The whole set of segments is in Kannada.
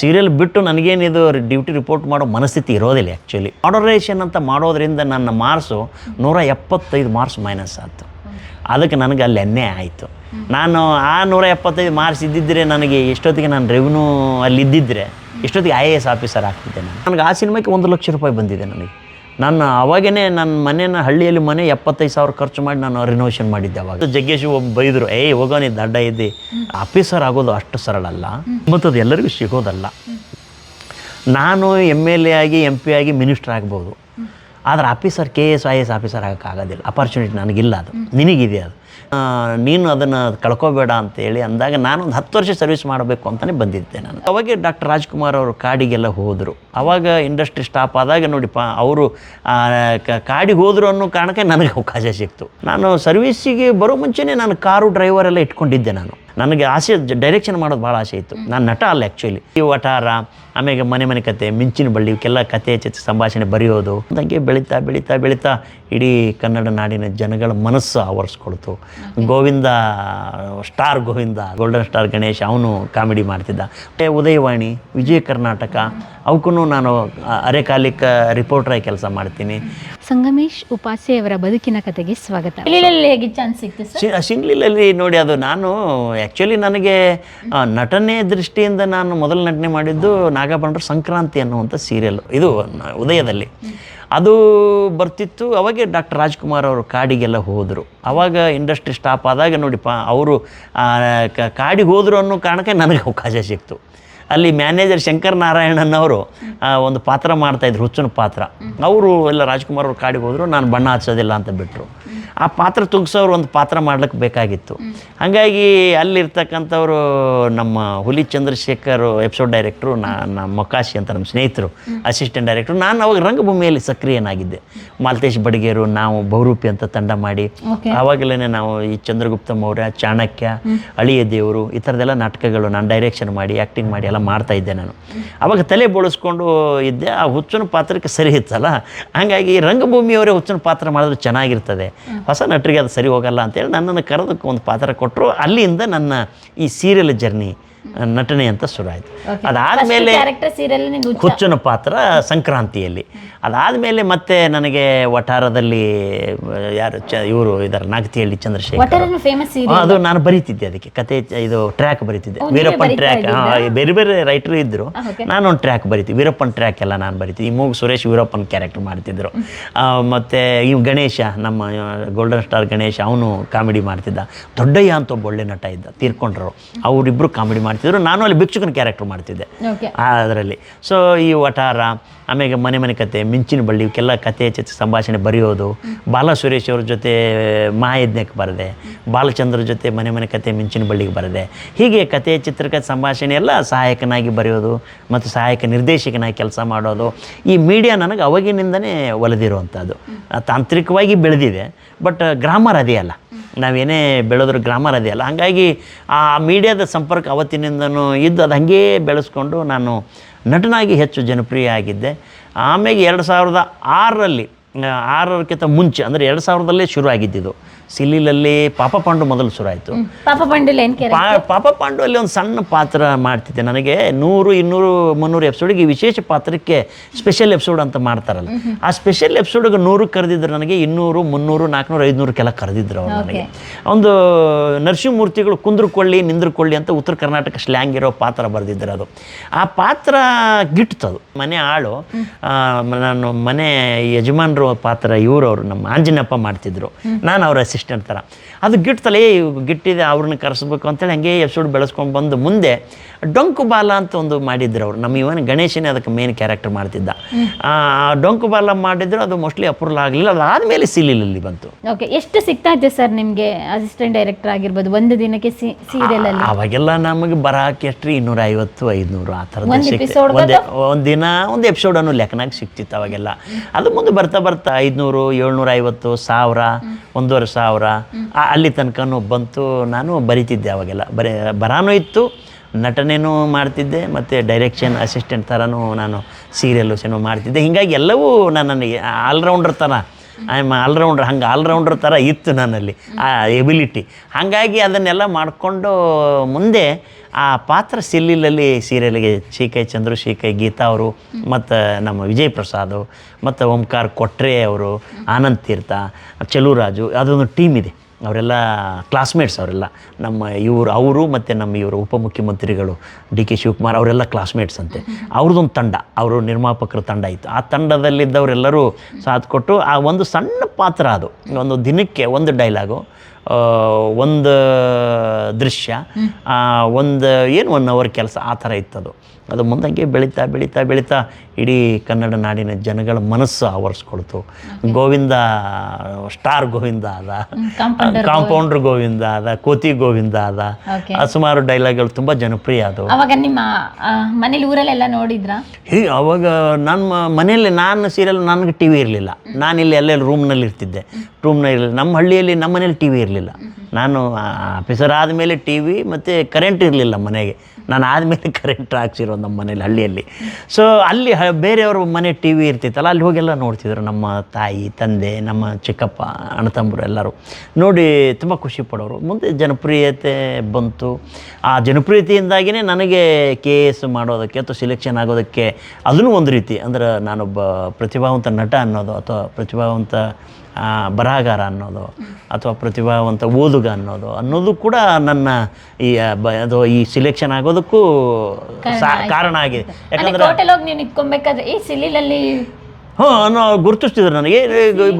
ಸೀರಿಯಲ್ ಬಿಟ್ಟು ನನಗೇನಿದು ಡ್ಯೂಟಿ ರಿಪೋರ್ಟ್ ಮಾಡೋ ಮನಸ್ಥಿತಿ ಇರೋದಿಲ್ಲ ಆ್ಯಕ್ಚುಲಿ ಮಾಡರೇಷನ್ ಅಂತ ಮಾಡೋದ್ರಿಂದ ನನ್ನ ಮಾರ್ಕ್ಸು ನೂರ ಎಪ್ಪತ್ತೈದು ಮಾರ್ಸ್ ಮೈನಸ್ ಆಯಿತು. ಅದಕ್ಕೆ ನನಗೆ ಅಲ್ಲಿ ಎಣ್ಣೆ ಆಯಿತು. ನಾನು ಆ ನೂರ ಎಪ್ಪತ್ತೈದು ಮಾರ್ಸ್ ಇದ್ದಿದ್ದರೆ ನನಗೆ ಎಷ್ಟೊತ್ತಿಗೆ ನಾನು ರೆವಿನ್ಯೂ ಅಲ್ಲಿ ಇದ್ದಿದ್ದರೆ ಎಷ್ಟೊತ್ತಿಗೆ ಐ ಎ ಎಸ್ ಆಫೀಸರ್ ಆಗ್ತಿದ್ದೆ ನಾನು. ನನಗೆ ಆ ಸಿನಿಮಾಕ್ಕೆ ಒಂದು ಲಕ್ಷ ರೂಪಾಯಿ ಬಂದಿದೆ ನನಗೆ. ನಾನು ಅವಾಗೇ ನನ್ನ ಮನೇನ ಹಳ್ಳಿಯಲ್ಲಿ ಮನೆ ಎಪ್ಪತ್ತೈದು ಸಾವಿರ ಖರ್ಚು ಮಾಡಿ ನಾನು ರಿನೋವೇಷನ್ ಮಾಡಿದ್ದೆ ಅವಾಗ. ಜಗ್ಗೇಶ್ ಒಬ್ಬ ಬೈದರು, ಏಯ್ ಹೋಗೋನಿ ದಡ್ಡ ಇದ್ದಿ. ಆಫೀಸರ್ ಆಗೋದು ಅಷ್ಟು ಸರಳ ಅಲ್ಲ. ಮತ್ತು ಅದು ಎಲ್ಲರಿಗೂ ಸಿಗೋದಲ್ಲ. ನಾನು ಎಂ ಎಲ್ ಎ ಆಗಿ ಎಂ ಪಿ ಆಗಿ ಮಿನಿಸ್ಟರ್ ಆಗ್ಬೋದು. ಆದರೆ officer K S I S officer ಆಗೋಕ್ಕಾಗೋದಿಲ್ಲ. Opportunity ನನಗಿಲ್ಲ ಅದು. ನಿನಗಿದೆ ಅದು? ನೀನು ಅದನ್ನು ಕಳ್ಕೊಬೇಡ ಅಂತೇಳಿ ಅಂದಾಗ ನಾನು ಒಂದು ಹತ್ತು ವರ್ಷ ಸರ್ವಿಸ್ ಮಾಡಬೇಕು ಅಂತಲೇ ಬಂದಿದ್ದೆ ನಾನು. ಅವಾಗೆ ಡಾಕ್ಟರ್ ರಾಜ್ಕುಮಾರ್ ಅವರು ಕಾಡಿಗೆಲ್ಲ ಹೋದರು. ಅವಾಗ ಇಂಡಸ್ಟ್ರಿ ಸ್ಟಾಪ್ ಆದಾಗ ನೋಡಿಪ್ಪ, ಅವರು ಕಾಡಿಗೆ ಹೋದರು ಅನ್ನೋ ಕಾರಣಕ್ಕೆ ನನಗೆ ಅವಕಾಶ ಸಿಕ್ತು. ನಾನು ಸರ್ವಿಸ್ಸಿಗೆ ಬರೋ ಮುಂಚೆನೇ ನಾನು ಕಾರು ಡ್ರೈವರ್ ಎಲ್ಲ ಇಟ್ಕೊಂಡಿದ್ದೆ ನಾನು. ನನಗೆ ಆಸೆ ಡೈರೆಕ್ಷನ್ ಮಾಡೋದು ಭಾಳ ಆಸೆ ಇತ್ತು. ನಾನು ನಟ ಅಲ್ಲ ಆ್ಯಕ್ಚುಲಿ ಈ ವಟಾರ ಆಮೇಲೆ ಮನೆ ಮನೆ ಕತೆ ಮಿಂಚಿನ ಬಳ್ಳಿ ಇವಕ್ಕೆಲ್ಲ ಕತೆ ಚಿತ್ರ ಸಂಭಾಷಣೆ ಬರೆಯೋದು. ಹಂಗೆ ಬೆಳೀತಾ ಬೆಳೀತಾ ಬೆಳೀತಾ ಇಡೀ ಕನ್ನಡ ನಾಡಿನ ಜನಗಳ ಮನಸ್ಸು ಆವರಿಸ್ಕೊಳ್ತು. Govinda star Govinda golden star Ganesh ಅವನು ಕಾಮಿಡಿ ಮಾಡ್ತಿದ್ದ. ಮತ್ತು ಉದಯವಾಣಿ ವಿಜಯ ಕರ್ನಾಟಕ ಅವಕ್ಕೂ ನಾನು ಅರೆಕಾಲಿಕ ರಿಪೋರ್ಟ್ರಾಗಿ ಕೆಲಸ ಮಾಡ್ತೀನಿ. ಸಂಗಮೇಶ್ ಉಪಾಸೆಯವರ ಬದುಕಿನ ಕಥೆಗೆ ಸ್ವಾಗತ. ಇಲ್ಲಿ ಹೇಗೆ ಚಾನ್ಸ್ ಸಿಕ್ತು ಸರ್? ಶಿ ಸಿಂಗ್ಲಿಲಲ್ಲಿ ನೋಡಿ ಅದು ನಾನು ಆ್ಯಕ್ಚುಲಿ ನನಗೆ ಆ, ನಟನೆ ದೃಷ್ಟಿಯಿಂದ ನಾನು ಮೊದಲು ನಟನೆ ಮಾಡಿದ್ದು ನಾಗಭಂಡ್ರ ಸಂಕ್ರಾಂತಿ ಅನ್ನುವಂಥ ಸೀರಿಯಲ್ ಇದು ನ- ಉದಯದಲ್ಲಿ. ಅದು ಬರ್ತಿತ್ತು ಅವಾಗೆ ಡಾಕ್ಟರ್ ರಾಜ್ಕುಮಾರ್ ಅವರು ಕಾಡಿಗೆಲ್ಲ ಹೋದರು. ಅವಾಗ ಇಂಡಸ್ಟ್ರಿ ಸ್ಟಾಪ್ ಆದಾಗ ನೋಡಿಪ್ಪ ಅವರು ಕಾಡಿಗೆ ಹೋದರು ಅನ್ನೋ ಕಾರಣಕ್ಕೆ ನನಗೆ ಅವಕಾಶ ಸಿಕ್ತು. ಅಲ್ಲಿ ಮ್ಯಾನೇಜರ್ ಶಂಕರ್ ನಾರಾಯಣನವರು ಒಂದು ಪಾತ್ರ ಮಾಡ್ತಾಯಿದ್ರು ಹುಚ್ಚನ ಪಾತ್ರ. ಅವರು ಎಲ್ಲ ರಾಜ್ಕುಮಾರ್ ಅವ್ರು ಕಾಡಿಗೆ ಹೋದರು ನಾನು ಬಣ್ಣ ಹಚ್ಚೋದಿಲ್ಲ ಅಂತ ಬಿಟ್ಟರು ಆ ಪಾತ್ರ ತುಗ್ಸೋರು ಒಂದು ಪಾತ್ರ ಮಾಡ್ಲಿಕ್ಕೆ ಬೇಕಾಗಿತ್ತು. ಹಾಗಾಗಿ ಅಲ್ಲಿರ್ತಕ್ಕಂಥವ್ರು ನಮ್ಮ ಹುಲಿ ಚಂದ್ರಶೇಖರ್ ಎಪಿಸೋಡ್ ಡೈರೆಕ್ಟ್ರು ನಾ ನಮ್ಮ ಮೊಕಾಶಿ ಅಂತ ನಮ್ಮ ಸ್ನೇಹಿತರು ಅಸಿಸ್ಟೆಂಟ್ ಡೈರೆಕ್ಟ್ರು ನಾನು ಅವಾಗ ರಂಗಭೂಮಿಯಲ್ಲಿ ಸಕ್ರಿಯನಾಗಿದ್ದೆ. ಮಾಲ್ತೇಶ್ ಬಡಿಗೇರು ನಾವು ಬಹುರೂಪಿ ಅಂತ ತಂಡ ಮಾಡಿ. ಆವಾಗಲೇ ನಾವು ಈ ಚಂದ್ರಗುಪ್ತ ಮೌರ್ಯ ಚಾಣಕ್ಯ ಅಳಿಯ ದೇವರು ಈ ಥರದ್ದೆಲ್ಲ ನಾಟಕಗಳು ನಾನು ಡೈರೆಕ್ಷನ್ ಮಾಡಿ ಆ್ಯಕ್ಟಿಂಗ್ ಮಾಡಿ ಎಲ್ಲ ಮಾಡ್ತಾ ಇದ್ದೆ ನಾನು. ಅವಾಗ ತಲೆ ಬೋಳಿಸ್ಕೊಂಡು ಇದ್ದೆ ಆ ಹುಚ್ಚನ ಪಾತ್ರಕ್ಕೆ ಸರಿ ಇತ್ತಲ್ಲ? ಹಾಗಾಗಿ ರಂಗಭೂಮಿಯವರೇ ಹುಚ್ಚನ ಪಾತ್ರ ಮಾಡಿದ್ರೆ ಚೆನ್ನಾಗಿರ್ತದೆ. ಹೊಸ ನಟರಿಗೆ ಅದು ಸರಿ ಹೋಗಲ್ಲ ಅಂತೇಳಿ ನನ್ನನ್ನು ಕರೆದಕ್ಕೆ ಒಂದು ಪಾತ್ರ ಕೊಟ್ಟರು. ಅಲ್ಲಿಂದ ನನ್ನ ಈ ಸೀರಿಯಲ್ ಜರ್ನಿ ನಟನೆ ಅಂತ ಶುರು ಆಯಿತು ಅದಾದಮೇಲೆ ಹುಚ್ಚನ ಪಾತ್ರ ಸಂಕ್ರಾಂತಿಯಲ್ಲಿ. ಅದಾದಮೇಲೆ ಮತ್ತೆ ನನಗೆ ವಠಾರದಲ್ಲಿ ಯಾರು ಚ ಇವರು ಇದ್ದಾರೆ ನಾಗತಿಹಳ್ಳಿ ಚಂದ್ರಶೇಖರ್ ಅದು ನಾನು ಬರೀತಿದ್ದೆ ಅದಕ್ಕೆ ಕತೆ ಇದು ಟ್ರ್ಯಾಕ್ ಬರೀತಿದ್ದೆ. ವೀರಪ್ಪನ್ ಟ್ರ್ಯಾಕ್? ಬೇರೆ ಬೇರೆ ರೈಟರ್ ಇದ್ದರು ನಾನೊಂದು ಟ್ರ್ಯಾಕ್ ಬರೀತೀನಿ ವೀರಪ್ಪನ್ ಟ್ರ್ಯಾಕ್ ಎಲ್ಲ ನಾನು ಬರೀತೀನಿ ಈ ಮೂಗು ಸುರೇಶ್ ವೀರಪ್ಪನ್ ಕ್ಯಾರೆಕ್ಟರ್ ಮಾಡ್ತಿದ್ರು. ಮತ್ತೆ ಇವ್ ಗಣೇಶ ನಮ್ಮ ಗೋಲ್ಡನ್ ಸ್ಟಾರ್ ಗಣೇಶ ಅವನು ಕಾಮಿಡಿ ಮಾಡ್ತಿದ್ದ. ದೊಡ್ಡಯ್ಯ ಅಂತ ಒಬ್ಬ ಒಳ್ಳೆ ನಟ ಇದ್ದ ತೀರ್ಕೊಂಡ್ರು. ಅವರಿಬ್ಬರು ಕಾಮಿಡಿ ಮಾಡ್ತಿದ್ರು. ನಾನು ಅಲ್ಲಿ ಭಿಕ್ಷುಕನ ಕ್ಯಾರೆಕ್ಟರ್ ಮಾಡ್ತಿದ್ದೆ. ಅದರಲ್ಲಿ. ಸೊ ಈ ವಟಾರ ಆಮೇಲೆ ಮನೆ ಮನೆ ಕತೆ ಮಿಂಚಿನ ಬಳ್ಳಿ ಇವಕ್ಕೆಲ್ಲ ಕತೆ ಚಿತ್ರ ಸಂಭಾಷಣೆ ಬರೆಯೋದು. ಬಾಲ ಸುರೇಶ್ ಅವ್ರ ಜೊತೆ ಮಹಾಯಜ್ಞಕ್ಕೆ ಬರದೆ. ಬಾಲಚಂದ್ರ ಜೊತೆ ಮನೆ ಮನೆ ಕತೆ ಮಿಂಚಿನ ಬಳ್ಳಿಗೆ ಬರದೆ. ಹೀಗೆ ಕತೆ ಚಿತ್ರಕಥೆ ಸಂಭಾಷಣೆ ಎಲ್ಲ ಸಹಾಯಕನಾಗಿ ಬರೆಯೋದು ಮತ್ತು ಸಹಾಯಕ ನಿರ್ದೇಶಕನಾಗಿ ಕೆಲಸ ಮಾಡೋದು. ಈ ಮೀಡಿಯಾ ನನಗೆ ಅವಾಗಿನಿಂದನೇ ಒಲೆದಿರುವಂಥದ್ದು. ತಾಂತ್ರಿಕವಾಗಿ ಬೆಳೆದಿದೆ. ಬಟ್ ಗ್ರಾಮರ್ ಅದೇ ಅಲ್ಲ. ನಾವೇನೇ ಬೆಳೆದ್ರು ಗ್ರಾಮರ್ ಅದೇ ಅಲ್ಲ. ಹಾಗಾಗಿ ಆ ಮೀಡಿಯಾದ ಸಂಪರ್ಕ ಅವತ್ತಿನಿಂದನೂ ಇದ್ದು ಅದು ಹಾಗೇ ಬೆಳೆಸ್ಕೊಂಡು ನಾನು ನಟನಾಗಿ ಹೆಚ್ಚು ಜನಪ್ರಿಯ ಆಗಿದ್ದೆ ಆಮೇಲೆ ಎರಡು ಸಾವಿರದ ಆರರಲ್ಲಿ ಆರಕ್ಕಿಂತ ಮುಂಚೆ, ಅಂದರೆ ಎರಡು ಸಾವಿರದಲ್ಲೇ ಶುರು ಆಗಿದ್ದಿದ್ದು ಸಿಲ್ಲಿಲಲ್ಲಿ ಪಾಪ ಪಾಂಡು ಮೊದಲು ಶುರು ಆಯಿತು ಪಾಪ ಪಾಂಡು ಏನ್ ಪಾಪ ಪಾಂಡು ಅಲ್ಲಿ ಒಂದು ಸಣ್ಣ ಪಾತ್ರ ಮಾಡ್ತಿದ್ದೆ ನನಗೆ. ನೂರು ಇನ್ನೂರು ಮುನ್ನೂರು ಈ ವಿಶೇಷ ಪಾತ್ರಕ್ಕೆ ಸ್ಪೆಷಲ್ ಎಪಿಸೋಡ್ ಅಂತ ಮಾಡ್ತಾರಲ್ಲ. ಆ ಸ್ಪೆಷಲ್ ಎಪಿಸೋಡ್ಗೆ ನೂರು ಕರೆದಿದ್ರು ನನಗೆ ಇನ್ನೂರು ಮುನ್ನೂರು ನಾಲ್ಕುನೂರು ಐದುನೂರಕ್ಕೆಲ್ಲ ಕರೆದಿದ್ರು ಅವ್ರು ನನಗೆ. ಒಂದು ನರಸಿಂಹಮೂರ್ತಿಗಳು ಕುಂದ್ರಕೊಳ್ಳಿ ನಿಂದ್ರಕೊಳ್ಳಿ ಅಂತ ಉತ್ತರ ಕರ್ನಾಟಕ ಸ್ಲ್ಯಾಂಗ್ ಇರೋ ಪಾತ್ರ ಬರೆದಿದ್ರು ಅದು. ಆ ಪಾತ್ರ ಗಿಟ್ತದು ಮನೆ ಆಳು ನಾನು ಮನೆ ಯಜಮಾನರು ಪಾತ್ರ ಇವರು ಅವರು ನಮ್ಮ ಆಂಜನಪ್ಪ ಮಾಡ್ತಿದ್ರು. ನಾನು ಅವ್ರ ಅಸಿಸ್ಟೆಂಟ್ ಥರ ಅದು ಗಿಟ್ತಲ್ಲ ಏ ಗಿಟ್ಟಿದೆ ಅವ್ರನ್ನ ಕರೆಸ್ಬೇಕು ಅಂತೇಳಿ ಹಂಗೆ ಎಪಿಸೋಡ್ ಬೆಳೆಸ್ಕೊಂಡು ಬಂದು ಮುಂದೆ ಡೊಂಕು ಬಾಲ ಅಂತ ಒಂದು ಮಾಡಿದ್ರು ಅವ್ರು. ನಮ್ಮ ಇವನ್ ಗಣೇಶನೇ ಅದಕ್ಕೆ ಮೇನ್ ಕ್ಯಾರೆಕ್ಟರ್ ಮಾಡ್ತಿದ್ದ. ಡೊಂಕು ಬಾಲ ಮಾಡಿದ್ರು ಅದು ಮೋಸ್ಟ್ಲಿ ಅಪ್ರೂವಲ್ ಆಗಲಿಲ್ಲ. ಅದಾದಮೇಲೆ ಸಿಲಿಲಲ್ಲಿ ಬಂತು. ಓಕೆ ಎಷ್ಟು ಸಿಗ್ತಾ ಇದೆ ಸರ್ ನಿಮಗೆ ಅಸಿಸ್ಟೆಂಟ್ ಡೈರೆಕ್ಟರ್ ಆಗಿರ್ಬೋದು? ಒಂದು ದಿನಕ್ಕೆ ಸೀರಿಯಲ್ ಅಲ್ಲಿ? ಅವಾಗೆಲ್ಲ ನಮಗೆ ಬರಕ್ಕೆ ಎಷ್ಟು ಇನ್ನೂರ ಐವತ್ತು ಐದುನೂರು ಆ ಥರದ ಒಂದು ದಿನ ಒಂದು ಎಪಿಸೋಡ್ ಅನ್ನು ಲೆಕ್ಕನಾಗ ಸಿಕ್ತಿತ್ತು ಅವಾಗೆಲ್ಲ. ಅದು ಮುಂದೆ ಬರ್ತಾ ಬರ್ತಾ ಐದುನೂರು ಏಳ್ನೂರ ಐವತ್ತು ಸಾವಿರ ಒಂದೂವರೆ ಸಾವಿರ. ಆ- ಅಲ್ಲಿ ತನಕನೂ ಬಂತು ನಾನು ಬರಿತಿದ್ದೆ ಅವಾಗೆಲ್ಲ. ಬರೀ, ಬರಾನೂ ಇತ್ತು ನಟನೆಯೂ ಮಾಡ್ತಿದ್ದೆ, ಮತ್ತು ಡೈರೆಕ್ಷನ್ ಅಸಿಸ್ಟೆಂಟ್ ಥರನೂ ನಾನು ಸೀರಿಯಲ್ಲು ಸಿನಿಮಾ ಮಾಡ್ತಿದ್ದೆ. ಹೀಗಾಗಿ ಎಲ್ಲವೂ ನಾನು ನನಗೆ ಆಲ್ರೌಂಡರ್ ಥರ ಐ ಆಮ್ ಆಲ್ರೌಂಡ್ರ್ ಹಂಗೆ ಆಲ್ರೌಂಡರ್ ಥರ ಇತ್ತು ನನ್ನಲ್ಲಿ ಆ ಎಬಿಲಿಟಿ ಹಾಗಾಗಿ ಅದನ್ನೆಲ್ಲ ಮಾಡಿಕೊಂಡು ಮುಂದೆ ಆ ಪಾತ್ರ ಸಿಲ್ಲಿಲಲ್ಲಿ ಸೀರಿಯಲ್ಗೆ ಶ್ರೀಕೈ ಚಂದ್ರು ಶ್ರೀಕೈ ಗೀತಾ ಅವರು, ಮತ್ತು ನಮ್ಮ ವಿಜಯ್ ಪ್ರಸಾದ್, ಮತ್ತು ಓಂಕಾರ್ ಕೊಟ್ರೆ ಅವರು, ಆನಂದ್ ತೀರ್ಥ, ಚೆಲುರಾಜು, ಅದೊಂದು ಟೀಮ್ ಇದೆ. ಅವರೆಲ್ಲ ಕ್ಲಾಸ್ಮೇಟ್ಸ್ ಅವರೆಲ್ಲ. ನಮ್ಮ ಇವರು, ಅವರು ಮತ್ತು ನಮ್ಮ ಇವರು ಉಪಮುಖ್ಯಮಂತ್ರಿಗಳು ಡಿ ಕೆ ಶಿವಕುಮಾರ್ ಅವರೆಲ್ಲ ಕ್ಲಾಸ್ಮೇಟ್ಸ್ ಅಂತೆ. ಅವ್ರದ್ದೊಂದು ತಂಡ, ಅವರು ನಿರ್ಮಾಪಕರ ತಂಡ ಇತ್ತು. ಆ ತಂಡದಲ್ಲಿದ್ದವರೆಲ್ಲರೂ ಸಾಥ್ ಕೊಟ್ಟು, ಆ ಒಂದು ಸಣ್ಣ ಪಾತ್ರ ಅದು. ಒಂದು ದಿನಕ್ಕೆ ಒಂದು ಡೈಲಾಗು ಒಂದು ದೃಶ್ಯ ಒಂದು ಏನು ಒನ್ ಅವರ್ ಕೆಲಸ ಆ ಥರ ಇತ್ತದು. ಅದು ಮುಂದಂಗೆ ಬೆಳೀತಾ ಬೆಳೀತಾ ಬೆಳೀತಾ ಇಡೀ ಕನ್ನಡ ನಾಡಿನ ಜನಗಳ ಮನಸ್ಸು ಆವರಿಸ್ಕೊಳ್ತು. ಗೋವಿಂದ ಸ್ಟಾರ್ ಗೋವಿಂದ ಅದ ಕಾಂಪೌಂಡರ್ ಗೋವಿಂದ. ಅದ ಕೋತಿ ಗೋವಿಂದ ಅದ ಸುಮಾರು ಡೈಲಾಗ್ಗಳು ತುಂಬ ಜನಪ್ರಿಯ ಅದು ಅವಾಗ ನಿಮ್ಮ ಮನೇಲಿ ಊರಲ್ಲೆಲ್ಲ ನೋಡಿದ್ರಾ? ಹೇ ಅವಾಗ ನನ್ನ ಮನೆಯಲ್ಲಿ ನಾನು ಸೀರಿಯಲ್ ನನಗೆ ಟಿ ವಿ ಇರಲಿಲ್ಲ. ನಾನು ಇಲ್ಲಿ ರೂಮ್ನಲ್ಲಿ ಇರ್ತಿದ್ದೆ ರೂಮ್ನಲ್ಲಿ ನಮ್ಮ ಹಳ್ಳಿಯಲ್ಲಿ ನಮ್ಮ ಮನೇಲಿ ಟಿ ವಿ ಇರಲಿಲ್ಲ. ನಾನು ಆಫೀಸರ್ ಆದಮೇಲೆ ಟಿ ವಿ ಮತ್ತು ಕರೆಂಟ್ ಇರಲಿಲ್ಲ ಮನೆಗೆ. ನಾನು ಆದಮೇಲೆ ಕರೆಂಟ್ ಹಾಕ್ಸಿರೋ ನಮ್ಮ ಮನೇಲಿ, ಹಳ್ಳಿಯಲ್ಲಿ. ಸೊ ಅಲ್ಲಿ ಬೇರೆಯವ್ರ ಮನೆ ಟಿ ವಿ ಇರ್ತಿತ್ತಲ್ಲ, ಅಲ್ಲಿ ಹೋಗೆಲ್ಲ ನೋಡ್ತಿದ್ರು ನಮ್ಮ ತಾಯಿ, ತಂದೆ, ನಮ್ಮ ಚಿಕ್ಕಪ್ಪ, ಅಣ್ಣ ತಮ್ಮರು ಎಲ್ಲರೂ. ನೋಡಿ ತುಂಬ ಖುಷಿ ಪಡೋರು. ಮುಂದೆ ಜನಪ್ರಿಯತೆ ಬಂತು. ಆ ಜನಪ್ರಿಯತೆಯಿಂದಾಗಿಯೇ ನನಗೆ ಕೆ ಎಸ್ ಮಾಡೋದಕ್ಕೆ ಅಥವಾ ಸಿಲೆಕ್ಷನ್ ಆಗೋದಕ್ಕೆ ಅದನ್ನು ಒಂದು ರೀತಿ, ಅಂದ್ರೆ ನಾನೊಬ್ಬ ಪ್ರತಿಭಾವಂತ ನಟ ಅನ್ನೋದು ಅಥವಾ ಪ್ರತಿಭಾವಂತ ಬರಹಗಾರ ಅನ್ನೋದು ಅಥವಾ ಪ್ರತಿಭಾವಂತ ಓದುಗ ಅನ್ನೋದು ಅನ್ನೋದು ಕೂಡ ನನ್ನ ಈ ಬ ಅದು ಈ ಸಿಲೆಕ್ಷನ್ ಆಗೋದಕ್ಕೂ ಸಾ ಕಾರಣ ಆಗಿದೆ. ಯಾಕಂದ್ರೆ ಹೋಗಿ ನೀವು ನಿಂತ್ಕೊಬೇಕಾದ್ರೆ ಈ ಸಿಲಿಲಲ್ಲಿ ಹಾಂ ಅನ್ನೋ ಗುರುತಿಸ್ತಿದ್ರು ನನಗೆ.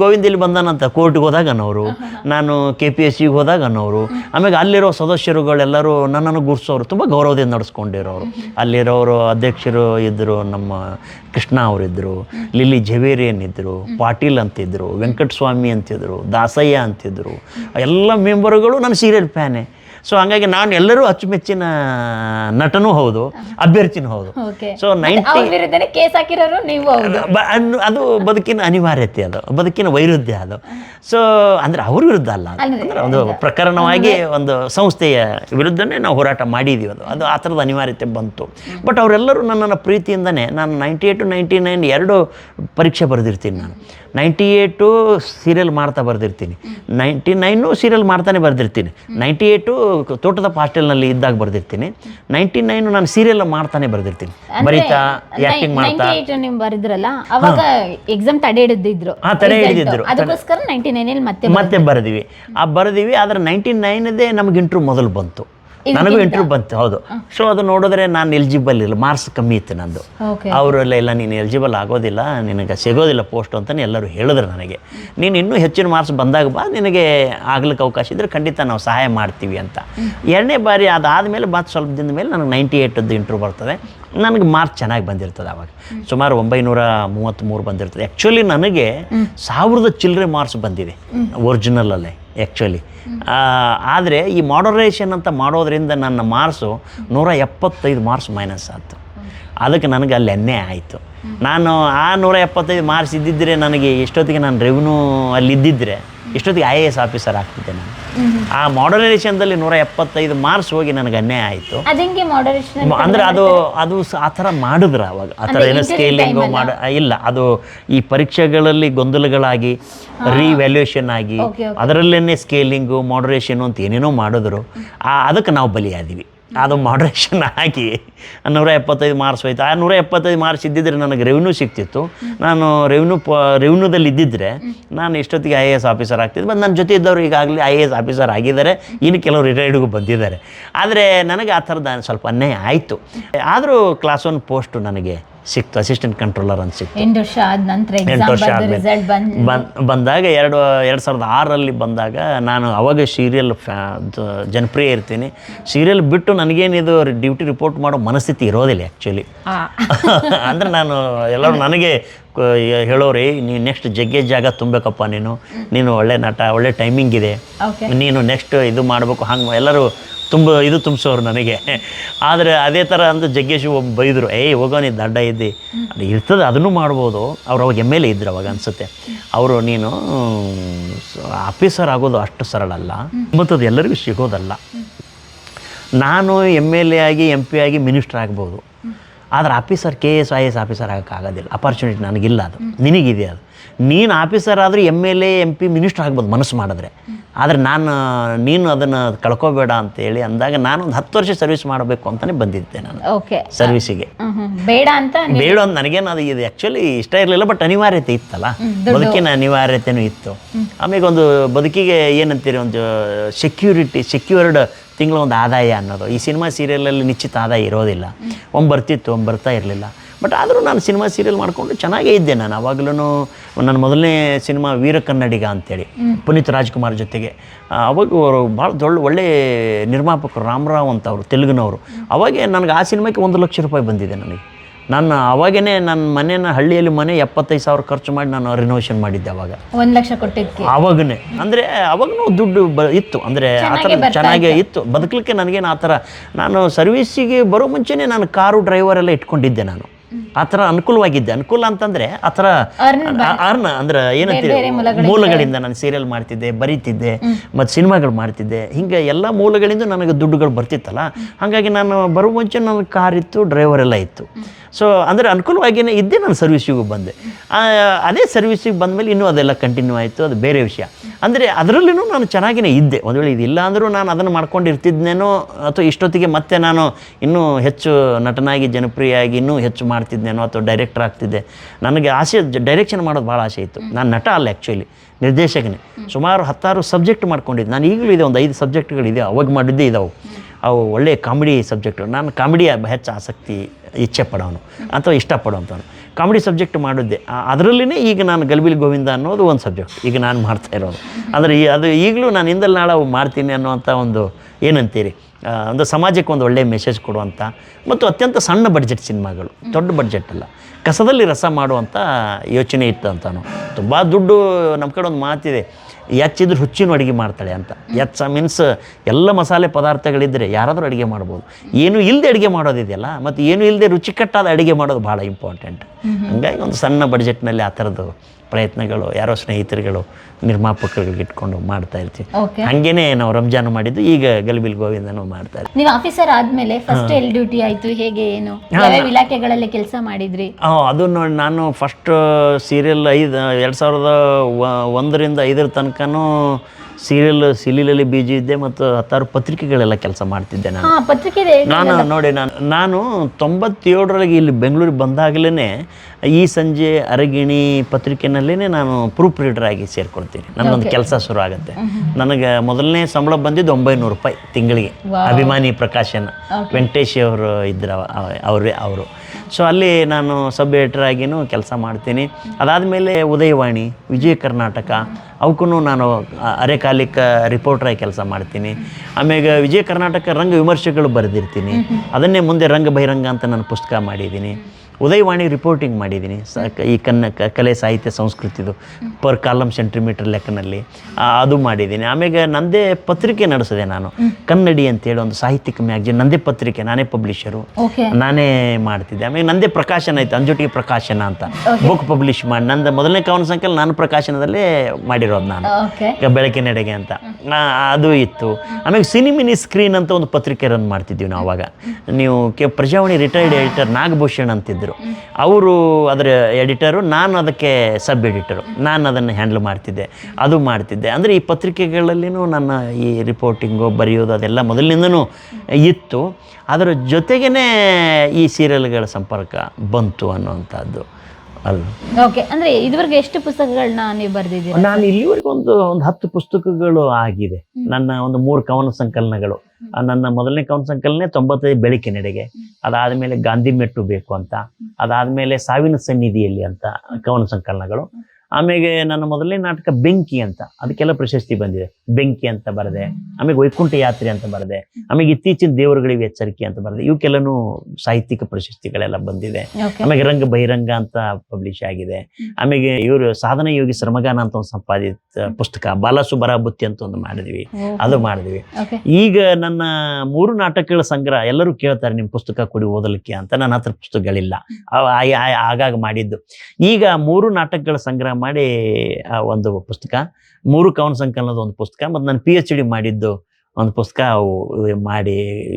ಗೋವಿಂದ ಇಲ್ಲಿ ಬಂದಾನಂತ ಕೋರ್ಟ್ಗೆ ಹೋದಾಗ ಅನ್ನೋರು ನಾನು ಕೆ ಪಿ ಎಸ್ ಸಿಗೆ ಹೋದಾಗ ಅನ್ನೋರು ಆಮೇಲೆ ಅಲ್ಲಿರೋ ಸದಸ್ಯರುಗಳೆಲ್ಲರೂ ನನ್ನನ್ನು ಗುರುಸೋರು ತುಂಬ ಗೌರವದಿಂದ ನಡೆಸ್ಕೊಂಡಿರೋರು. ಅಲ್ಲಿರೋರು ಅಧ್ಯಕ್ಷರು ಇದ್ದರು ನಮ್ಮ ಕೃಷ್ಣ ಅವರಿದ್ದರು ಲಿಲ್ಲಿ ಝವೇರಿಯನ್ ಇದ್ದರು ಪಾಟೀಲ್ ಅಂತಿದ್ದರು ವೆಂಕಟಸ್ವಾಮಿ ಅಂತಿದ್ದರು ದಾಸಯ್ಯ ಅಂತಿದ್ದರು ಎಲ್ಲ ಮೆಂಬರ್ಗಳು ನನ್ನ ಸೀರಿಯಲ್ ಫ್ಯಾನೇ ಸೊ ಹಂಗಾಗಿ ನಾನು ಎಲ್ಲರೂ ಅಚ್ಚುಮೆಚ್ಚಿನ ನಟನೂ ಹೌದು ಅಭ್ಯರ್ಥಿನೂ ಹೌದು. ಸೊ ನೈಂಟಿ ಅವ್ರ ಕೇಸ್ ಹಾಕಿರೋರು ನೀವು ಅದು ಬದುಕಿನ ಅನಿವಾರ್ಯತೆ ಅದು ಬದುಕಿನ ವೈರುಧ್ಯ ಅದು. ಸೊ ಅಂದ್ರೆ ಅವ್ರ ವಿರುದ್ಧ ಅಲ್ಲ ಅದು. ಅಂದ್ರೆ ಒಂದು ಪ್ರಕರಣವಾಗಿ ಒಂದು ಸಂಸ್ಥೆಯ ವಿರುದ್ಧನೇ ನಾವು ಹೋರಾಟ ಮಾಡಿದ್ದೀವಿ ಅದು. ಅದು ಆ ಥರದ ಅನಿವಾರ್ಯತೆ ಬಂತು. ಬಟ್ ಅವರೆಲ್ಲರೂ ನನ್ನನ್ನು ಪ್ರೀತಿಯಿಂದನೇ ನಾನು ನೈಂಟಿ ಏಯ್ಟು ನೈಂಟಿ ನೈನ್ ಎರಡು ಪರೀಕ್ಷೆ ಬರೆದಿರ್ತೀನಿ ನಾನು. ನೈಂಟಿ ಏಯ್ಟು ಸೀರಿಯಲ್ ಮಾಡ್ತಾ ಬರೆದಿರ್ತೀನಿ. ನೈಂಟಿ ನೈನು ಸೀರಿಯಲ್ ಮಾಡ್ತಾನೆ ಬರೆದಿರ್ತೀನಿ. ನೈಂಟಿ ಏಯ್ಟು ತೋಟದ ಹಾಸ್ಟೆಲ್ನಲ್ಲಿ ಇದ್ದಾಗ ಬರೆದಿರ್ತೀನಿ. ನೈಂಟಿ ನೈನ್ ನಾನು ಸೀರಿಯಲ್ ಮಾಡ್ತಾನೆ ಬರೆದಿರ್ತೀನಿ. ಬರೀತಾ ಆಕ್ಟಿಂಗ್ ಮಾಡ್ತಾ. ನೀವು ಬರೆದ್ರಲ್ಲ ಅವಾಗ ಎಕ್ಸಾಮ್ ತಡೆ ಹಿಡಿದಿದ್ರು ಆ ತಡೆ. ಹಿಡಿದಿದ್ರು. ಅದಕ್ಕೋಸ್ಕರ ನೈಂಟಿ ನೈನಲ್ಲಿ ಮತ್ತೆ ಮತ್ತೆ ಬರೆದಿವಿ. ಆ ಬರೆದಿವಿ ಆದ್ರೆ ನೈಂಟಿ ನೈನದೇ ನಮಗೆ ಇಂಟ್ರೂ ಮೊದಲು ಬಂತು. ನನಗೂ ಇಂಟರ್ವ್ಯೂ ಬಂತು ಹೌದು. ಸೊ ಅದು ನೋಡಿದ್ರೆ ನಾನು ಎಲಿಜಿಬಲ್ ಇಲ್ಲ ಮಾರ್ಕ್ಸ್ ಕಮ್ಮಿ ಇತ್ತು ನಂದು. ಅವರೆಲ್ಲ ಇಲ್ಲ ನೀನು ಎಲಿಜಿಬಲ್ ಆಗೋದಿಲ್ಲ ನಿನಗೆ ಸಿಗೋದಿಲ್ಲ ಪೋಸ್ಟ್ ಅಂತಲೇ ಎಲ್ಲರೂ ಹೇಳಿದ್ರು ನನಗೆ. ನೀನು ಇನ್ನೂ ಹೆಚ್ಚಿನ ಮಾರ್ಕ್ಸ್ ಬಂದಾಗ ಬಾ ನಿನಗೆ ಆಗ್ಲಿಕ್ಕೆ ಅವಕಾಶ ಇದ್ರೆ ಖಂಡಿತ ನಾವು ಸಹಾಯ ಮಾಡ್ತೀವಿ ಅಂತ. ಎರಡನೇ ಬಾರಿ ಅದಾದಮೇಲೆ ಬಾತ್ ಸ್ವಲ್ಪ ದಿನದ ಮೇಲೆ ನನಗೆ ನೈಂಟಿ ಏಯ್ಟದ್ದು ಇಂಟರ್ವ್ಯೂ ಬರ್ತದೆ. ನನಗೆ ಮಾರ್ಕ್ ಚೆನ್ನಾಗಿ ಬಂದಿರ್ತದೆ ಅವಾಗ. ಸುಮಾರು ಒಂಬೈನೂರ ಮೂವತ್ತ್ಮೂರು ಬಂದಿರ್ತದೆ. ಆ್ಯಕ್ಚುಲಿ ನನಗೆ ಸಾವಿರದ ಚಿಲ್ಲರೆ ಮಾರ್ಕ್ಸ್ ಬಂದಿದೆ ಒರಿಜಿನಲಲ್ಲೇ ಆ್ಯಕ್ಚುಲಿ ಆದರೆ ಈ ಮಾಡರೇಷನ್ ಅಂತ ಮಾಡೋದ್ರಿಂದ ನನ್ನ ಮಾರ್ಸು ನೂರ ಎಪ್ಪತ್ತೈದು ಮಾರ್ಕ್ಸ್ ಮೈನಸ್ ಆಯಿತು. ಅದಕ್ಕೆ ನನಗೆ ಅಲ್ಲಿ ಎಣ್ಣೆ ಆಯಿತು. ನಾನು ಆ ನೂರ ಎಪ್ಪತ್ತೈದು ಮಾರ್ಕ್ಸ್ ಇದ್ದಿದ್ದರೆ ನನಗೆ ಎಷ್ಟೊತ್ತಿಗೆ ನಾನು ರೆವಿನ್ಯೂ ಅಲ್ಲಿ ಇದ್ದಿದ್ದರೆ ಎಷ್ಟೊತ್ತಿಗೆ ಐ ಎ ಎಸ್ ಆಫೀಸರ್ ಆಗ್ತಿದ್ದೆ ನಾನು. ಆ ಮಾಡರೇಷನ್ದಲ್ಲಿ ನೂರ ಎಪ್ಪತ್ತೈದು ಮಾರ್ಕ್ಸ್ ಹೋಗಿ ನನಗೆ ಅನ್ಯಾಯ ಆಯಿತು. ಅದಂಗೆ ಮಾಡರೇಷನ್ ಅಂದ್ರೆ ಅದು ಅದು ಆ ಥರ ಮಾಡಿದ್ರ ಅವಾಗ. ಆ ಥರ ಏನೋ ಸ್ಕೇಲಿಂಗು ಮಾಡ ಇಲ್ಲ ಅದು ಈ ಪರೀಕ್ಷೆಗಳಲ್ಲಿ ಗೊಂದಲಗಳಾಗಿ ರಿವ್ಯಾಲ್ಯೂಯೇಷನ್ ಆಗಿ ಅದರಲ್ಲೇನೆ ಸ್ಕೇಲಿಂಗು ಮಾಡರೇಷನು ಅಂತ ಏನೇನೋ ಮಾಡಿದ್ರು. ಆ ಅದಕ್ಕೆ ನಾವು ಬಲಿಯಾದೀವಿ. ಅದು ಮಾಡ್ರೇಷನ್ ಹಾಕಿ ನೂರ ಎಪ್ಪತ್ತೈದು ಮಾರ್ಕ್ಸ್ ಹೋಯ್ತು. ಆ ನೂರ ಎಪ್ಪತ್ತೈದು ಮಾರ್ಕ್ಸ್ ಇದ್ದಿದ್ರೆ ನನಗೆ ರೆವಿನ್ಯೂ ಸಿಗ್ತಿತ್ತು. ನಾನು ರೆವಿನ್ಯೂ ಪ ರೆವಿನ್ಯೂದಲ್ಲಿ ಇದ್ದಿದ್ದರೆ ನಾನು ಇಷ್ಟೊತ್ತಿಗೆ ಐ ಎ ಎಸ್ ಆಫೀಸರ್ ಆಗ್ತಿದ್ದೆ. ಮತ್ತು ನನ್ನ ಜೊತೆ ಇದ್ದವರು ಈಗಾಗಲೇ ಐ ಎ ಎಸ್ ಆಫೀಸರ್ ಆಗಿದ್ದಾರೆ. ಇನ್ನು ಕೆಲವರು ರಿಟೈರ್ಡ್ಗೂ ಬಂದಿದ್ದಾರೆ. ಆದರೆ ನನಗೆ ಆ ಥರದ ಸ್ವಲ್ಪ ಅನ್ಯಾಯ ಆಯಿತು. ಆದರೂ ಕ್ಲಾಸ್ ಒನ್ ಪೋಸ್ಟು ನನಗೆ ಸಿಕ್ತು ಅಸಿಸ್ಟೆಂಟ್ ಕಂಟ್ರೋಲರ್ ಅಂತ ಸಿಕ್ತು. ಎಂಟು ವರ್ಷ ಆದ ನಂತರ ಎಂಟು ವರ್ಷ ಬಂದಾಗ ಎರಡು ಎರಡು ಸಾವಿರದ ಆರಲ್ಲಿ ಬಂದಾಗ ನಾನು ಅವಾಗ ಸೀರಿಯಲ್ ಫ್ಯಾ ಜನಪ್ರಿಯ ಇರ್ತೀನಿ. ಸೀರಿಯಲ್ ಬಿಟ್ಟು ನನಗೇನಿದು ಡ್ಯೂಟಿ ರಿಪೋರ್ಟ್ ಮಾಡೋ ಮನಸ್ಥಿತಿ ಇರೋದಿಲ್ಲ ಆ್ಯಕ್ಚುಲಿ ಅಂದರೆ ನಾನು ಎಲ್ಲರೂ ನನಗೆ ಹೇಳೋರಿ ನೀನು ನೆಕ್ಸ್ಟ್ ಜಗ್ಗೆ ಜಾಗ ತುಂಬಬೇಕಪ್ಪ ನೀನು. ನೀನು ಒಳ್ಳೆ ನಟ ಒಳ್ಳೆ ಟೈಮಿಂಗ್ ಇದೆ. ನೀನು ನೆಕ್ಸ್ಟ್ ಇದು ಮಾಡಬೇಕು ಹಂಗೆ ಎಲ್ಲರೂ ತುಂಬ ಇದು ತುಂಬಿಸೋರು ನನಗೆ ಆದರೆ ಅದೇ ಥರ ಅಂತ ಜಗ್ಗೇಶ್ ಒಬ್ಬ ಬೈದರು ಏಯ್ ಹೋಗೋ ನೀ ದಡ್ಡ ಇದ್ದಿ. ಅದು ಇರ್ತದೆ ಅದನ್ನು ಮಾಡ್ಬೋದು. ಅವ್ರು ಅವಾಗ ಎಂ ಎಲ್ ಎ ಇದ್ರು ಅವಾಗ ಅನಿಸುತ್ತೆ. ಅವರು ನೀನು ಆಫೀಸರ್ ಆಗೋದು ಅಷ್ಟು ಸರಳ ಅಲ್ಲ. ಮತ್ತು ಅದು ಎಲ್ಲರಿಗೂ ಸಿಗೋದಲ್ಲ. ನಾನು ಎಂ ಎಲ್ ಎ ಆಗಿ ಎಂ ಪಿ ಆಗಿ ಮಿನಿಸ್ಟರ್ ಆಗ್ಬೋದು. ಆದ್ರೆ officer K S I S officer ಆಗೋಕ್ಕಾಗೋದಿಲ್ಲ opportunity ನನಗಿಲ್ಲ ಅದು. ನಿನಗಿದೆ ಅದು. ನೀನು ಆಫೀಸರ್ ಆದರೂ M L A M P minister ಆಗ್ಬೋದು ಮನಸ್ಸು ಮಾಡಿದ್ರೆ. ಆದರೆ ನಾನು ನೀನು ಅದನ್ನು ಕಳ್ಕೊಬೇಡ ಅಂತೇಳಿ ಅಂದಾಗ ನಾನು ಒಂದು ಹತ್ತು ವರ್ಷ ಸರ್ವಿಸ್ ಮಾಡಬೇಕು ಅಂತಲೇ ಬಂದಿದ್ದೆ ನಾನು. ಓಕೆ ಸರ್ವಿಸಿಗೆ ಬೇಡ ಅಂತ ಬೇಡ ಅಂತ ನನಗೇನು ಅದು ಇದು. ಆ್ಯಕ್ಚುಲಿ ಇಷ್ಟ ಇರಲಿಲ್ಲ ಬಟ್ ಅನಿವಾರ್ಯತೆ ಇತ್ತಲ್ಲ. ಬದುಕಿನ ಅನಿವಾರ್ಯತೆನೂ ಇತ್ತು. ಆಮೇಲೆ ಒಂದು ಬದುಕಿಗೆ ಏನಂತೀರಿ ಒಂದು ಸೆಕ್ಯೂರಿಟಿ ಸೆಕ್ಯೂರ್ಡ್ ತಿಂಗಳ ಒಂದು ಆದಾಯ ಅನ್ನೋದು. ಈ ಸಿನಿಮಾ ಸೀರಿಯಲಲ್ಲಿ ನಿಶ್ಚಿತ ಆದಾಯ ಇರೋದಿಲ್ಲ. ಒಮ್ಮೆ ಬರ್ತಿತ್ತು ಒಮ್ಮೆ ಬರ್ತಾ ಇರಲಿಲ್ಲ. ಬಟ್ ಆದರೂ ನಾನು ಸಿನಿಮಾ ಸೀರಿಯಲ್ ಮಾಡಿಕೊಂಡು ಚೆನ್ನಾಗೇ ಇದ್ದೆ ನಾನು. ಅವಾಗಲೂ ನನ್ನ ಮೊದಲನೇ ಸಿನಿಮಾ ವೀರ ಕನ್ನಡಿಗ ಅಂತೇಳಿ, ಪುನೀತ್ ರಾಜ್ಕುಮಾರ್ ಜೊತೆಗೆ. ಅವಾಗ ಅವರು ಭಾಳ ದೊಡ್ಡ ಒಳ್ಳೆ ನಿರ್ಮಾಪಕರು ರಾಮರಾವ್ ಅಂತ ಅವರು ತೆಲುಗಿನವರು. ಅವಾಗೆ ನನಗೆ ಆ ಸಿನಿಮಾಕ್ಕೆ ಒಂದು ಲಕ್ಷ ರೂಪಾಯಿ ಬಂದಿದೆ ನನಗೆ. ನಾನು ಅವಾಗೇನೆ ನನ್ನ ಮನೇನ ಹಳ್ಳಿಯಲ್ಲಿ ಮನೆ ಎಪ್ಪತ್ತೈದು ಸಾವಿರ ಖರ್ಚು ಮಾಡಿ ನಾನು ರಿನೋವೇಷನ್ ಮಾಡಿದ್ದೆ ಅವಾಗ. ಒಂದ್ ಲಕ್ಷ ಕೊಟ್ಟಿದ್ಕೆ? ಅವಾಗನೇ. ಅಂದರೆ ಅವಾಗೂ ದುಡ್ಡು ಬ ಇತ್ತು. ಅಂದರೆ ಆ ಥರ ಚೆನ್ನಾಗೇ ಇತ್ತು. ಬದುಕಲಿಕ್ಕೆ ನನಗೇನು ಆ ಥರ ನಾನು ಸರ್ವೀಸಿಗೆ ಬರೋ ಮುಂಚೆನೇ ನಾನು ಕಾರು ಡ್ರೈವರ್ ಎಲ್ಲ ಇಟ್ಕೊಂಡಿದ್ದೆ ನಾನು. ಆ ಥರ ಅನುಕೂಲವಾಗಿದ್ದೆ. ಅನುಕೂಲ ಅಂತಂದರೆ ಆ ಥರ ಅರ್ನ ಅಂದ್ರೆ ಏನಂತೀರಿ? ಮೂಲಗಳಿಂದ. ನಾನು ಸೀರಿಯಲ್ ಮಾಡ್ತಿದ್ದೆ ಬರೀತಿದ್ದೆ ಮತ್ತು ಸಿನಿಮಾಗಳು ಮಾಡ್ತಿದ್ದೆ. ಹಿಂಗೆ ಎಲ್ಲ ಮೂಲಗಳಿಂದ ನನಗೆ ದುಡ್ಡುಗಳು ಬರ್ತಿತ್ತಲ್ಲ. ಹಾಗಾಗಿ ನಾನು ಬರುವ ಮುಂಚೆ ನನಗೆ ಕಾರ್ ಇತ್ತು ಡ್ರೈವರ್ ಎಲ್ಲ ಇತ್ತು. ಸೊ ಅಂದರೆ ಅನುಕೂಲವಾಗಿಯೇ ಇದ್ದೇ ನಾನು ಸರ್ವಿಸಿಗೂ ಬಂದೆ. ಅದೇ ಸರ್ವಿಸಿಗೆ ಬಂದಮೇಲೆ ಇನ್ನೂ ಅದೆಲ್ಲ ಕಂಟಿನ್ಯೂ ಆಯಿತು. ಅದು ಬೇರೆ ವಿಷಯ. ಅಂದರೆ ಅದರಲ್ಲೂ ನಾನು ಚೆನ್ನಾಗಿಯೇ ಇದ್ದೆ. ಒಂದು ವೇಳೆ ಇದಿಲ್ಲ ಅಂದರೂ ನಾನು ಅದನ್ನು ಮಾಡ್ಕೊಂಡಿರ್ತಿದ್ನೇನೋ ಅಥವಾ ಇಷ್ಟೊತ್ತಿಗೆ ಮತ್ತೆ ನಾನು ಇನ್ನೂ ಹೆಚ್ಚು ನಟನಾಗಿ, ಜನಪ್ರಿಯಾಗಿ ಇನ್ನೂ ಹೆಚ್ಚು ಮಾಡ್ತಿದ್ದೇನೋ ಅಥವಾ ಡೈರೆಕ್ಟರ್ ಆಗ್ತಿದ್ದೆ. ನನಗೆ ಆಸೆ ಡೈರೆಕ್ಷನ್ ಮಾಡೋದು ಭಾಳ ಆಸೆ ಇತ್ತು. ನಾನು ನಟ ಅಲ್ಲ ಆ್ಯಕ್ಚುಲಿ ನಿರ್ದೇಶಕನೇ. ಸುಮಾರು ಹತ್ತಾರು ಸಬ್ಜೆಕ್ಟ್ ಮಾಡ್ಕೊಂಡಿದ್ದೆ. ನಾನು ಈಗಲೂ ಇದೆ, ಒಂದು ಐದು ಸಬ್ಜೆಕ್ಟ್ಗಳಿದೆ ಅವಾಗ ಮಾಡಿದ್ದೆ ಇದಾವೆ. ಅವು ಒಳ್ಳೆಯ ಕಾಮಿಡಿ ಸಬ್ಜೆಕ್ಟು ನಾನು ಕಾಮಿಡಿ ಹೆಚ್ಚು ಆಸಕ್ತಿ, ಇಚ್ಛೆ ಪಡೋನು, ಅಥವಾ ಇಷ್ಟಪಡೋಂಥವನು. ಕಾಮಿಡಿ ಸಬ್ಜೆಕ್ಟ್ ಮಾಡಿದ್ದೆ. ಅದರಲ್ಲಿನೇ ಈಗ ನಾನು ಗಲ್ಬಿಲ್ ಗೋವಿಂದ ಅನ್ನೋದು ಒಂದು ಸಬ್ಜೆಕ್ಟ್ ಈಗ ನಾನು ಮಾಡ್ತಾ ಇರೋದು. ಅಂದರೆ ಈ, ಅದು ಈಗಲೂ ನಾನು ಹಿಂದಲ್ ನಾಳೆ ಮಾಡ್ತೀನಿ ಅನ್ನೋವಂಥ ಒಂದು ಏನಂತೀರಿ? ಒಂದು ಸಮಾಜಕ್ಕೆ ಒಂದು ಒಳ್ಳೆಯ ಮೆಸೇಜ್ ಕೊಡುವಂಥ ಮತ್ತು ಅತ್ಯಂತ ಸಣ್ಣ ಬಡ್ಜೆಟ್ ಸಿನಿಮಾಗಳು. ದೊಡ್ಡ ಬಡ್ಜೆಟ್ ಅಲ್ಲ. ಕಸದಲ್ಲಿ ರಸ ಮಾಡುವಂಥ ಯೋಚನೆ ಇತ್ತು ಅಂತಾನು ತುಂಬ ದುಡ್ಡು ನಮ್ಮ ಕಡೆ ಒಂದು ಮಾತಿದೆ. ಎಚ್ಚಿದ್ರೆ ಹುಚ್ಚಿನ ಅಡುಗೆ ಮಾಡ್ತಾಳೆ ಅಂತ. ಎಚ್ಚ ಮೀನ್ಸ್ ಎಲ್ಲ ಮಸಾಲೆ ಪದಾರ್ಥಗಳಿದ್ದರೆ ಯಾರಾದರೂ ಅಡುಗೆ ಮಾಡ್ಬೋದು. ಏನು ಇಲ್ಲದೆ ಅಡುಗೆ ಮಾಡೋದಿದೆಯಲ್ಲ, ಮತ್ತು ಏನು ಇಲ್ಲದೆ ರುಚಿಕಟ್ಟಾದ ಅಡುಗೆ ಮಾಡೋದು ಭಾಳ ಇಂಪಾರ್ಟೆಂಟ್ ಹಂಗಾಗಿ ಒಂದು ಸಣ್ಣ ಬಡ್ಜೆಟ್ನಲ್ಲಿ ಆ ಥರದ್ದು ಪ್ರಯತ್ನಗಳು ಯಾರೋ ಸ್ನೇಹಿತರುಗಳು ನಿರ್ಮಾಪಕರಿಗೆ ಇಟ್ಕೊಂಡು ಮಾಡ್ತಾ ಇರ್ತೀವಿ. ಓಕೆ ಹಂಗೇನೆ ನಾವು ರಂಜಾನು ಮಾಡಿದ್ದು ಈಗ ಗಲಿಬಿಲ್ ಗೋವಿಂದನೂ ಮಾಡ್ತಾ ಇರ್ತೀವಿ. ನೀವು ಆಫೀಸರ್ ಆದ್ಮೇಲೆ ಫಸ್ಟ್ ಎಲ್ ಡ್ಯೂಟಿ ಆಯ್ತು ಹೇಗೆ ಏನು? ಯಾವ್ಯಾವ ಇಲಾಖೆಗಳಲ್ಲಿ ಕೆಲಸ ಮಾಡಿದ್ರಿ? ಆ, ಅದು ನೋಡಿ ನಾನು ಫಸ್ಟ್ ಸೀರಿಯಲ್ ಐದು ಎರಡು ಸಾವಿರದ ಒಂದರಿಂದ ಐದರ ತನಕನೂ ಸೀರಿಯಲ್ ಸಿಲಿಲಲ್ಲಿ ಬೀಜಿ ಇದ್ದೆ ಮತ್ತು ಹತ್ತಾರು ಪತ್ರಿಕೆಗಳೆಲ್ಲ ಕೆಲಸ ಮಾಡ್ತಿದ್ದೆ ನಾನು. ಹಾ ಪತ್ರಿಕೆ ನಾನು ನೋಡಿ ನಾನು ನಾನು ತೊಂಬತ್ತೇಳರೊಳಗೆ ಇಲ್ಲಿ ಬೆಂಗಳೂರಿಗೆ ಬಂದಾಗಲೇ ಈ ಸಂಜೆ ಅರಗಿಣಿ ಪತ್ರಿಕೆನಲ್ಲೇ ನಾನು ಪ್ರೂಫ್ ರೀಡರ್ ಆಗಿ ಸೇರ್ಕೊಳ್ತೀನಿ. ನನ್ನೊಂದು ಕೆಲಸ ಶುರು ಆಗುತ್ತೆ. ನನಗೆ ಮೊದಲನೇ ಸಂಬಳ ಬಂದಿದ್ದು ಒಂಬೈನೂರು ರೂಪಾಯಿ ತಿಂಗಳಿಗೆ. ಅಭಿಮಾನಿ ಪ್ರಕಾಶನ ವೆಂಕಟೇಶ್ ಅವರು ಇದ್ರ ಅವರೇ ಅವರು. ಸೊ ಅಲ್ಲಿ ನಾನು ಸಬ್ ಎಡಿಟರ್ ಆಗಿನೂ ಕೆಲಸ ಮಾಡ್ತೀನಿ. ಅದಾದಮೇಲೆ ಉದಯವಾಣಿ ವಿಜಯ ಕರ್ನಾಟಕ ಅವಕ್ಕೂ ನಾನು ಅರೆಕಾಲಿಕ ರಿಪೋರ್ಟ್ರಾಗಿ ಕೆಲಸ ಮಾಡ್ತೀನಿ. ಆಮೇಲೆ ವಿಜಯ ಕರ್ನಾಟಕ ರಂಗ ವಿಮರ್ಶೆಗಳು ಬರೆದಿರ್ತೀನಿ. ಅದನ್ನೇ ಮುಂದೆ ರಂಗ ಬಹಿರಂಗ ಅಂತ ನಾನು ಪುಸ್ತಕ ಮಾಡಿದ್ದೀನಿ. ಉದಯವಾಣಿ ರಿಪೋರ್ಟಿಂಗ್ ಮಾಡಿದ್ದೀನಿ ಸ ಈ ಕನ್ನ ಕಲೆ ಸಾಹಿತ್ಯ ಸಂಸ್ಕೃತಿದು ಪರ್ ಕಾಲಮ್ ಸೆಂಟಿಮೀಟರ್ ಲೆಕ್ಕನಲ್ಲಿ ಅದು ಮಾಡಿದ್ದೀನಿ ಆಮೇಲೆ ನಂದೇ ಪತ್ರಿಕೆ ನಡೆಸಿದೆ ನಾನು. ಕನ್ನಡಿ ಅಂತೇಳಿ ಒಂದು ಸಾಹಿತ್ಯಿಕ ಮ್ಯಾಗ್ಜಿನ್ ನಂದೇ ಪತ್ರಿಕೆ ನಾನೇ ಪಬ್ಲಿಷರು ನಾನೇ ಮಾಡ್ತಿದ್ದೆ. ಆಮೇಲೆ ನಂದೇ ಪ್ರಕಾಶನ ಆಯಿತು ಅಂಜುಟಿಗೆ ಪ್ರಕಾಶನ ಅಂತ. ಬುಕ್ ಪಬ್ಲಿಷ್ ಮಾಡಿ ನಂದು ಮೊದಲನೇ ಕವನ ಸಂಖ್ಯೆ ನಾನು ಪ್ರಕಾಶನದಲ್ಲೇ ಮಾಡಿರೋದು ನಾನು. ಬೆಳಕಿನೆಡೆಗೆ ಅಂತ. ಅದು ಇತ್ತು. ಆಮೇಲೆ ಸಿನಿಮಿನಿ ಸ್ಕ್ರೀನ್ ಅಂತ ಒಂದು ಪತ್ರಿಕೆ ರನ್ ಮಾಡ್ತಿದ್ವಿ ನಾವು ಅವಾಗ. ನೀವು K Prajavani retired editor Nagabhushan ಅಂತಿದ್ದರು ಅವರು ಅದರ ಎಡಿಟರು ನಾನು ಅದಕ್ಕೆ ಸಬ್ ಎಡಿಟರು. ನಾನು ಅದನ್ನು ಹ್ಯಾಂಡಲ್ ಮಾಡ್ತಿದ್ದೆ. ಅದು ಮಾಡ್ತಿದ್ದೆ. ಅಂದರೆ ಈ ಪತ್ರಿಕೆಗಳಲ್ಲಿನೂ ನನ್ನ ಈ ರಿಪೋರ್ಟಿಂಗು ಬರೆಯೋದು ಅದೆಲ್ಲ ಮೊದಲಿನಿಂದನೂ ಇತ್ತು. ಅದರ ಜೊತೆಗೇ ಈ ಸೀರಿಯಲ್ಗಳ ಸಂಪರ್ಕ ಬಂತು ಅನ್ನುವಂಥದ್ದು ಅಲ್ಲ. ಓಕೆ ಅಂದ್ರೆ ಇದುವರೆಗೆ ಎಷ್ಟು ಪುಸ್ತಕಗಳನ್ನ ನೀವು ಬರೆದಿದ್ದೀರಾ ನಾನು ಇಲ್ಲಿವರೆಗೂ ಒಂದು ಒಂದು ಹತ್ತು ಪುಸ್ತಕಗಳು ಆಗಿದೆ. ನನ್ನ ಒಂದು ಮೂರು ಕವನ ಸಂಕಲನಗಳು. ನನ್ನ ಮೊದಲನೇ ಕವನ ಸಂಕಲನೆ ತೊಂಬತ್ತೈದು ಬೆಳಕಿನೆಡೆಗೆ. ಅದಾದಮೇಲೆ ಗಾಂಧಿ ಮೆಟ್ಟು ಬೇಕು ಅಂತ, ಅದಾದಮೇಲೆ ಸಾವಿನ ಸನ್ನಿಧಿಯಲ್ಲಿ ಅಂತ ಕವನ ಸಂಕಲನಗಳು. ಆಮೇಲೆ ನನ್ನ ಮೊದಲನೇ ನಾಟಕ ಬೆಂಕಿ ಅಂತ ಅದಕ್ಕೆಲ್ಲ ಪ್ರಶಸ್ತಿ ಬಂದಿದೆ. ಬೆಂಕಿ ಅಂತ ಬರೆದೆ ಆಮೇಲೆ ವೈಕುಂಠ ಯಾತ್ರೆ ಅಂತ ಬರೆದೆ ಆಮೇಲೆ ಇತ್ತೀಚಿನ ದೇವರುಗಳಿಗೆ ಎಚ್ಚರಿಕೆ ಅಂತ ಬರದೆ ಇವಕ್ಕೆಲ್ಲನೂ ಸಾಹಿತ್ಯಿಕ ಪ್ರಶಸ್ತಿಗಳೆಲ್ಲ ಬಂದಿದೆ. ಆಮೇಲೆ ರಂಗ ಬಹಿರಂಗ ಅಂತ ಪಬ್ಲಿಷ್ ಆಗಿದೆ. ಆಮೇಲೆ ಇವರು ಸಾಧನ ಯೋಗಿ ಶ್ರಮಗಾನ ಅಂತ ಒಂದು ಸಂಪಾದಿತ ಪುಸ್ತಕ ಬಾಲಸು ಬರಾಬುತ್ತಿ ಅಂತ ಒಂದು ಮಾಡಿದ್ವಿ. ಅದು ಮಾಡಿದ್ವಿ. ಈಗ ನನ್ನ ಮೂರು ನಾಟಕಗಳ ಸಂಗ್ರಹ ಎಲ್ಲರೂ ಕೇಳ್ತಾರೆ ನಿಮ್ಮ ಪುಸ್ತಕ ಕೊಡಿ ಓದಲಿಕ್ಕೆ ಅಂತ. ನನ್ನ ಹತ್ರ ಪುಸ್ತಕಗಳಿಲ್ಲ. ಆಗಾಗ ಮಾಡಿದ್ದು. ಈಗ ಮೂರು ನಾಟಕಗಳ ಸಂಗ್ರಹ ಮಾಡಿ ಆ ಒಂದು ಪುಸ್ತಕ ಮೂರು ಕವನ ಸಂಕಲನದ ಒಂದು ಪುಸ್ತಕ. ಮತ್ತು ನಾನು ಪಿ ಎಚ್ ಡಿ ಮಾಡಿದ್ದು. ಒಂದು ಪುಸ್ತಕ ಮಾಡಿ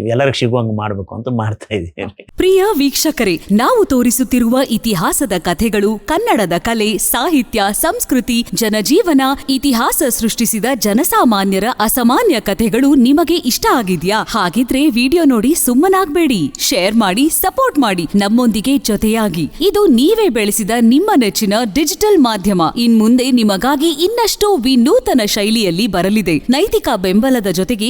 ಎಲ್ಲರಿಗೂ ಸಿಗುವಂಗೆ ಮಾಡಬೇಕು ಅಂತ ಮಾಡ್ತಾ ಇದ್ದೀನಿ. ಪ್ರಿಯ ವೀಕ್ಷಕರೇ, ನಾವು ತೋರಿಸುತ್ತಿರುವ ಇತಿಹಾಸದ ಕಥೆಗಳು ಕನ್ನಡದ ಕಲೆ, ಸಾಹಿತ್ಯ, ಸಂಸ್ಕೃತಿ, ಜನಜೀವನ, ಇತಿಹಾಸ ಸೃಷ್ಟಿಸಿದ ಜನಸಾಮಾನ್ಯರ ಅಸಾಮಾನ್ಯ ಕಥೆಗಳು ನಿಮಗೆ ಇಷ್ಟ ಆಗಿದ್ಯಾ? ಹಾಗಿದ್ರೆ ವಿಡಿಯೋ ನೋಡಿ ಸುಮ್ಮನಾಗ್ಬೇಡಿ. ಶೇರ್ ಮಾಡಿ, ಸಪೋರ್ಟ್ ಮಾಡಿ. ನಮ್ಮೊಂದಿಗೆ ಜೊತೆಯಾಗಿ. ಇದು ನೀವೇ ಬೆಳೆಸಿದ ನಿಮ್ಮ ನೆಚ್ಚಿನ ಡಿಜಿಟಲ್ ಮಾಧ್ಯಮ. ಇನ್ಮುಂದೆ ನಿಮಗಾಗಿ ಇನ್ನಷ್ಟು ವಿನೂತನ ಶೈಲಿಯಲ್ಲಿ ಬರಲಿದೆ. ನೈತಿಕ ಬೆಂಬಲದ ಜೊತೆಗೆ